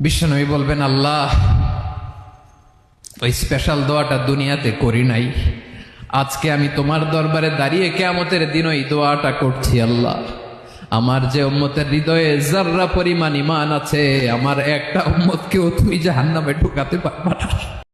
বিশ্বনবী বলবেন, আল্লাহ, ওই স্পেশাল দোয়াটা দুনিয়াতে করি নাই আজকে আমি তোমার দরবারে দাঁড়িয়ে কেয়ামতের দিন ওই দোয়াটা করছি, আল্লাহ আমার যে উম্মতের হৃদয়ে জাররা পরিমাণ ইমান আছে, আমার একটা উম্মতকেও তুই জাহান্নামে ঢুকাতে পারবা না।